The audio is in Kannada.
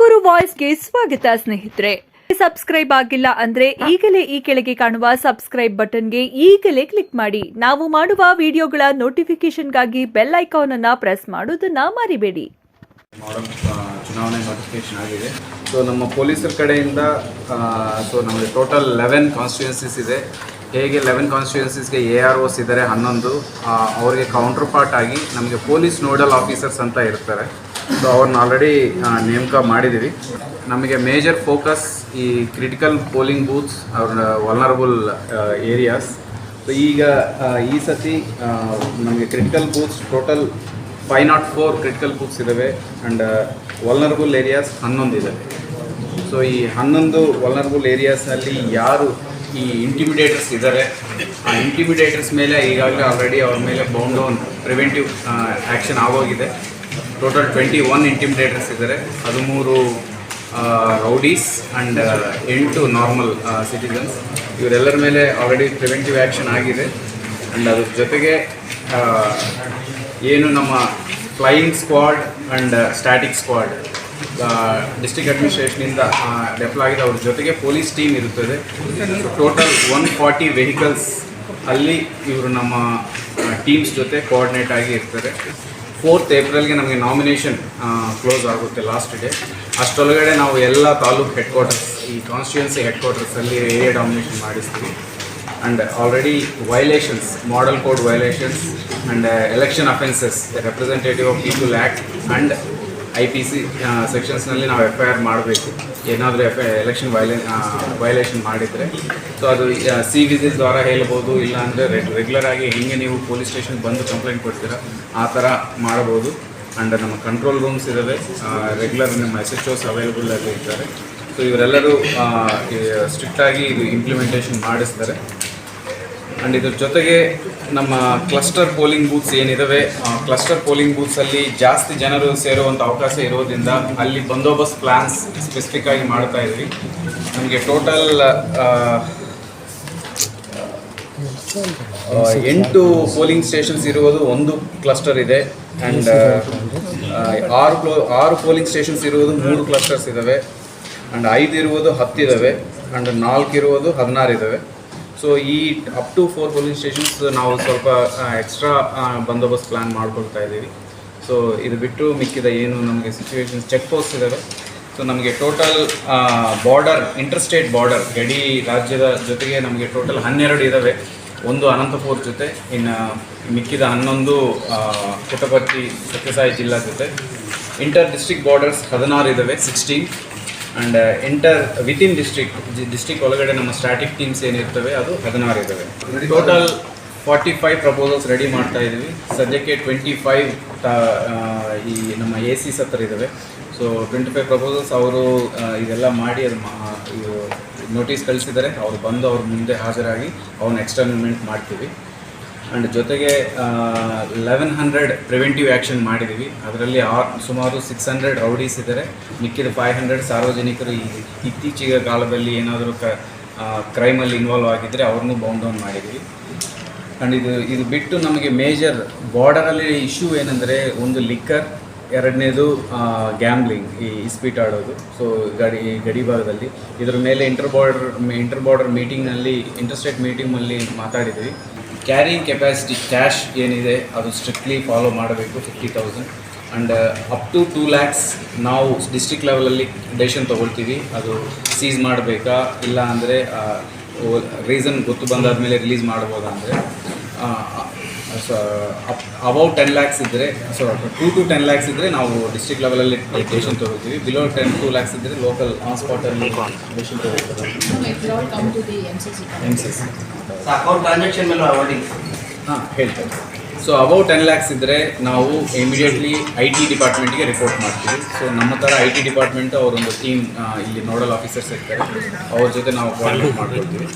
ತುಮಕೂರು ವಾಯ್ಸ್ಗೆ ಸ್ವಾಗತ ಸ್ನೇಹಿತರೆ. ಸಬ್ಸ್ಕ್ರೈಬ್ ಆಗಿಲ್ಲ ಅಂದ್ರೆ ಈಗಲೇ ಈ ಕೆಳಗೆ ಕಾಣುವ ಸಬ್ಸ್ಕ್ರೈಬ್ ಬಟನ್ಗೆ ಈಗಲೇ ಕ್ಲಿಕ್ ಮಾಡಿ. ನಾವು ಮಾಡುವ ವಿಡಿಯೋಗಳ ನೋಟಿಫಿಕೇಶನ್ಗಾಗಿ ಬೆಲ್ ಐಕಾನ್ ಅನ್ನ ಪ್ರೆಸ್ ಮಾಡೋದನ್ನ ಮರಿಬೇಡಿ. ಚುನಾವಣೆ ನೋಟಿಫಿಕೇಶನ್ ಆಗಿದೆ. ಸೊ ನಮ್ಮ ಪೊಲೀಸರ ಕಡೆಯಿಂದ ಸೊ ನಮಗೆ ಟೋಟಲ್ ಲೆವೆನ್ ಕಾನ್ಸ್ಟಿಟ್ಯೂನ್ಸೀಸ್ ಇದೆ. ಹೇಗೆ ಲೆವೆನ್ ಕಾನ್ಸ್ಟಿಟ್ಯೂನ್ಸೀಸ್ಗೆ ಎ ಆರ್ ಓಸ್ ಇದ್ದಾರೆ ಹನ್ನೊಂದು ಅವರಿಗೆ ಕೌಂಟರ್ ಪಾರ್ಟ್ ಆಗಿ ನಮಗೆ ಪೊಲೀಸ್ ನೋಡಲ್ ಆಫೀಸರ್ಸ್ ಅಂತ ಇರ್ತಾರೆ. ಸೊ ಅವ್ರನ್ನ ಆಲ್ರೆಡಿ ನೇಮಕ ಮಾಡಿದ್ದೀವಿ ನಮಗೆ ಮೇಜರ್ ಫೋಕಸ್ ಈ ಕ್ರಿಟಿಕಲ್ ಪೋಲಿಂಗ್ ಬೂತ್ಸ್ ಅವ್ರ ವಲ್ನರಬಲ್ ಏರಿಯಾಸ್ ಸೊ ಈಗ ಈ ಸತಿ ನಮಗೆ critical booths total five not four critical booths ಇದ್ದಾವೆ ಆ್ಯಂಡ್ ವಲ್ನರಬಲ್ ಏರಿಯಾಸ್ ಹನ್ನೊಂದು ಇದ್ದಾವೆ ಸೊ ಈ ಹನ್ನೊಂದು ವಲ್ನರಬಲ್ ಏರಿಯಾಸಲ್ಲಿ ಯಾರು ಈ ಇಂಟಿಮಿಡೇಟರ್ಸ್ ಇದ್ದಾರೆ ಆ ಇಂಟಿಮಿಡೇಟರ್ಸ್ ಮೇಲೆ ಈಗಾಗಲೇ ಆಲ್ರೆಡಿ ಅವ್ರ ಮೇಲೆ ಬೌಂಡ್ ಡೌನ್ ಪ್ರಿವೆಂಟಿವ್ ಆ್ಯಕ್ಷನ್ ಆಗೋಗಿದೆ. ಟೋಟಲ್ ಟ್ವೆಂಟಿ ಒನ್ ಇಂಟಿಮಿಡೇಟರ್ಸ್ ಇದ್ದಾರೆ ಹದಿಮೂರು ರೌಡೀಸ್ ಆ್ಯಂಡ್ ಎಂಟು ನಾರ್ಮಲ್ ಸಿಟಿಸನ್ಸ್ ಇವರೆಲ್ಲರ ಮೇಲೆ ಆಲ್ರೆಡಿ ಪ್ರಿವೆಂಟಿವ್ ಆ್ಯಕ್ಷನ್ ಆಗಿದೆ. ಆ್ಯಂಡ್ ಅದ್ರ ಜೊತೆಗೆ ಏನು ನಮ್ಮ flying squad and static squad district ಅಡ್ಮಿನಿಸ್ಟ್ರೇಷನಿಂದ ಡೆಫಲ್ ಆಗಿದೆ. ಅವ್ರ ಜೊತೆಗೆ ಪೊಲೀಸ್ ಟೀಮ್ ಇರುತ್ತದೆ. ಟೋಟಲ್ ಒನ್ ಫಾರ್ಟಿ ವೆಹಿಕಲ್ಸ್ ಅಲ್ಲಿ ಇವರು ನಮ್ಮ ಟೀಮ್ಸ್ ಜೊತೆ ಕೋಆರ್ಡಿನೇಟ್ ಆಗಿ ಇರ್ತಾರೆ. ಫೋರ್ತ್ ಏಪ್ರಿಲ್ಗೆ ನಮಗೆ ನಾಮಿನೇಷನ್ ಕ್ಲೋಸ್ ಆಗುತ್ತೆ ಲಾಸ್ಟ್ ಡೇ ಅಷ್ಟರೊಳಗಡೆ ನಾವು ಎಲ್ಲ ತಾಲೂಕು ಹೆಡ್ ಕ್ವಾರ್ಟರ್ಸ್ ಈ ಕಾನ್ಸ್ಟಿಟ್ಯೂನ್ಸಿ ಹೆಡ್ ಕ್ವಾರ್ಟರ್ಸಲ್ಲಿ ಏರಿಯಾ ಡಾಮಿನೇಷನ್ ಮಾಡಿಸ್ತೀವಿ. And already violations model code violations and election offences representative of people act and I P C ಸೆಕ್ಷನ್ಸ್ನಲ್ಲಿ ನಾವು ಎಫ್ ಐ ಆರ್ ಮಾಡಬೇಕು. ಏನಾದರೂ ಎಫ್ ಐ ಎಲೆಕ್ಷನ್ ವೈಲೇ ವೈಲೇಷನ್ ಮಾಡಿದರೆ. ಸೊ ಅದು ಸಿ ವಿಸಿಲ್ ದ್ವಾರ ಹೇಳ್ಬೋದು ಇಲ್ಲ ಅಂದರೆ ರೆಗ್ಯುಲರ್ ಆಗಿ ಹೆಂಗೆ ನೀವು ಪೊಲೀಸ್ ಸ್ಟೇಷನ್ಗೆ ಬಂದು ಕಂಪ್ಲೇಂಟ್ ಕೊಡ್ತೀರಾ, ಆ ಥರ ಮಾಡ್ಬೋದು. ಆ್ಯಂಡ್ ನಮ್ಮ ಕಂಟ್ರೋಲ್ ರೂಮ್ಸ್ ಇದ್ದಾವೆ ರೆಗ್ಯುಲರ್ ನಿಮ್ಮ ಎಸ್ ಎಚ್ ಓಸ್ ಅವೈಲೇಬಲ್ ಆಗಿ ಇರ್ತಾರೆ ಸೊ ಇವರೆಲ್ಲರೂ ಸ್ಟ್ರಿಕ್ಟಾಗಿ ಇದು ಇಂಪ್ಲಿಮೆಂಟೇಷನ್ ಮಾಡಿಸ್ತಾರೆ. ಆ್ಯಂಡ್ ಇದ್ರ ಜೊತೆಗೆ ನಮ್ಮ ಕ್ಲಸ್ಟರ್ ಪೋಲಿಂಗ್ ಬೂತ್ಸ್ ಏನಿದಾವೆ ಕ್ಲಸ್ಟರ್ ಪೋಲಿಂಗ್ ಬೂತ್ಸಲ್ಲಿ ಜಾಸ್ತಿ ಜನರು ಸೇರುವಂಥ ಅವಕಾಶ ಇರೋದ್ರಿಂದ ಅಲ್ಲಿ ಬಂದೋಬಸ್ತ್ ಪ್ಲ್ಯಾನ್ಸ್ ಸ್ಪೆಸಿಫಿಕ್ ಆಗಿ ಮಾಡ್ತಾ ಇದ್ವಿ. ನಮಗೆ ಟೋಟಲ್ ಎಂಟು ಪೋಲಿಂಗ್ ಸ್ಟೇಷನ್ಸ್ ಇರುವುದು ಒಂದು ಕ್ಲಸ್ಟರ್ ಇದೆ. ಆ್ಯಂಡ್ ಆರು ಕ್ಲೋ ಆರು ಪೋಲಿಂಗ್ ಸ್ಟೇಷನ್ಸ್ ಇರುವುದು ಮೂರು ಕ್ಲಸ್ಟರ್ಸ್ ಇದ್ದಾವೆ ಆ್ಯಂಡ್ ಐದು ಇರುವುದು ಹತ್ತಿದ್ದಾವೆ ಆ್ಯಂಡ್ ನಾಲ್ಕು ಇರುವುದು ಹದಿನಾರು ಇದ್ದಾವೆ ಸೊ ಈ up to four police stations ನಾವು ಸ್ವಲ್ಪ ಎಕ್ಸ್ಟ್ರಾ ಬಂದೋಬಸ್ತ್ ಪ್ಲಾನ್ ಮಾಡ್ಕೊಳ್ತಾ ಇದ್ದೀವಿ. ಸೊ ಇದು ಬಿಟ್ಟು ಮಿಕ್ಕಿದ ಏನು ನಮಗೆ ಸಿಚುವೇಶನ್ಸ್ ಚೆಕ್ ಪೋಸ್ಟ್ ಇದ್ದಾವೆ ಸೊ ನಮಗೆ ಟೋಟಲ್ ಬಾರ್ಡರ್ ಇಂಟರ್ಸ್ಟೇಟ್ ಬಾರ್ಡರ್ ಗಡಿ ರಾಜ್ಯದ ಜೊತೆಗೆ ನಮಗೆ ಟೋಟಲ್ ಹನ್ನೆರಡು ಇದ್ದಾವೆ ಒಂದು ಅನಂತಪುರ ಜೊತೆ ಇನ್ನು ಮಿಕ್ಕಿದ ಹನ್ನೊಂದು ಆ, ಪುಟ್ಟಪರ್ತಿ ಸತ್ಯಸಾಯಿ ಜಿಲ್ಲಾ ಜೊತೆ. ಇಂಟರ್ ಡಿಸ್ಟ್ರಿಕ್ಟ್ ಬಾರ್ಡರ್ಸ್ ಹದಿನಾರು ಇದ್ದಾವೆ sixteen and with in district district ಒಳಗಡೆ ನಮ್ಮ ಸ್ಟ್ಯಾಟಿಕ್ ಟೀಮ್ಸ್ ಏನಿರ್ತವೆ ಅದು ಹದಿನಾರು ಇದ್ದಾವೆ total forty five proposals ready ಮಾಡ್ತಾ ಇದ್ದೀವಿ. ಸದ್ಯಕ್ಕೆ ಟ್ವೆಂಟಿ ಫೈವ್ ಈ ನಮ್ಮ ಎ ಸಿ ಹತ್ರ ಇದ್ದಾವೆ. ಸೊ ಟ್ವೆಂಟಿ ಫೈವ್ ಪ್ರಪೋಸಲ್ಸ್ ಅವರು ಇದೆಲ್ಲ ಮಾಡಿ ಅದು ನೋಟಿಸ್ ಕಳಿಸಿದ್ದಾರೆ. ಅವ್ರು ಬಂದು ಅವ್ರ ಮುಂದೆ ಹಾಜರಾಗಿ ಅವ್ರನ್ನ ಎಕ್ಸ್ಟರ್ನಲ್ಮೆಂಟ್ ಮಾಡ್ತೀವಿ. ಆ್ಯಂಡ್ ಜೊತೆಗೆ ಲೆವೆನ್ ಹಂಡ್ರೆಡ್ ಪ್ರಿವೆಂಟಿವ್ ಆ್ಯಕ್ಷನ್ ಮಾಡಿದ್ದೀವಿ ಅದರಲ್ಲಿ ಆ, ಸುಮಾರು ಸಿಕ್ಸ್ ಹಂಡ್ರೆಡ್ ರೌಡೀಸ್ ಇದ್ದಾರೆ ಮಿಕ್ಕಿದ ಫೈವ್ ಹಂಡ್ರೆಡ್ ಸಾರ್ವಜನಿಕರು ಈ ಇತ್ತೀಚಿನ ಕಾಲದಲ್ಲಿ ಏನಾದರೂ ಕ ಕ್ರೈಮಲ್ಲಿ ಇನ್ವಾಲ್ವ್ ಆಗಿದ್ದರೆ ಅವ್ರನ್ನೂ ಬೌಂಡ್ ಡೌನ್ ಮಾಡಿದ್ದೀವಿ ಆ್ಯಂಡ್ ಇದು ಇದು ಬಿಟ್ಟು ನಮಗೆ ಮೇಜರ್ ಬಾರ್ಡರಲ್ಲಿ ಇಶ್ಯೂ ಏನಂದರೆ, ಒಂದು ಲಿಕ್ಕರ್ ಎರಡನೇದು ಗ್ಯಾಮ್ಲಿಂಗ್ ಈ ಇಸ್ಪೀಟ್ ಆಡೋದು. ಸೊ ಗಡಿ ಗಡಿ ಭಾಗದಲ್ಲಿ. ಇದ್ರ ಮೇಲೆ ಇಂಟರ್ ಬಾರ್ಡರ್ ಇಂಟರ್ ಬಾರ್ಡರ್ ಮೀಟಿಂಗ್ನಲ್ಲಿ ಇಂಟರ್ಸ್ಟೇಟ್ ಮೀಟಿಂಗಲ್ಲಿ ಮಾತಾಡಿದ್ವಿ. ಕ್ಯಾರಿಯಿಂಗ್ ಕೆಪಾಸಿಟಿ ಕ್ಯಾಶ್ ಏನಿದೆ ಅದು ಸ್ಟ್ರಿಕ್ಟ್ಲಿ ಫಾಲೋ ಮಾಡಬೇಕು fifty thousand and up to two lakhs ನಾವು ಡಿಸ್ಟ್ರಿಕ್ಟ್ ಲೆವೆಲಲ್ಲಿ ಡೆಸಿಷನ್ ತೊಗೊಳ್ತೀವಿ. ಅದು ಸೀಸ್ ಮಾಡಬೇಕಾ ಇಲ್ಲ ಅಂದರೆ ರೀಸನ್ ಗೊತ್ತು ಬಂದಾದಮೇಲೆ ರಿಲೀಸ್ ಮಾಡ್ಬೋದಾ ಅಂದರೆ ಸೊ ಅಬೌವ್ ಟೆನ್ ಲ್ಯಾಕ್ಸ್ ಇದ್ದರೆ so two to ten lakhs ಇದ್ದರೆ ನಾವು ಡಿಸ್ಟ್ರಿಕ್ಟ್ ಲೆವೆಲಲ್ಲಿ ಡೆಸಿಷನ್ ತೊಗೊಳ್ತೀವಿ. ಬಿಲೋ ಟೆನ್ ಟೂ ಲ್ಯಾಕ್ಸ್ ಇದ್ದರೆ local on ಸ್ಪಾಟಲ್ಲಿ decision MCC. M C C account transaction ಮೇಲೆ ಅವಾರ್ಡಿಂಗ್ ಹಾಂ, ಹೇಳ್ತೇನೆ. ಸೊ ಅಬೌಟ್ ಟೆನ್ ಲ್ಯಾಕ್ಸ್ ಇದ್ದರೆ ನಾವು ಇಮಿಡಿಯೇಟ್ಲಿ ಐ ಟಿ ಡಿಪಾರ್ಟ್ಮೆಂಟ್ಗೆ ರಿಪೋರ್ಟ್ ಮಾಡ್ತೀವಿ. ಸೊ ನಮ್ಮ ಥರ ಐ ಟಿ ಡಿಪಾರ್ಟ್ಮೆಂಟ್ ಅವರೊಂದು ಟೀಮ್ ಇಲ್ಲಿ ನೋಡಲ್ ಆಫೀಸರ್ಸ್ ಇರ್ತಾರೆ. ಅವ್ರ ಜೊತೆ ನಾವು ಕೋಆರ್ಡಿನೇಟ್ ಮಾಡ್ಕೊಳ್ತೀವಿ.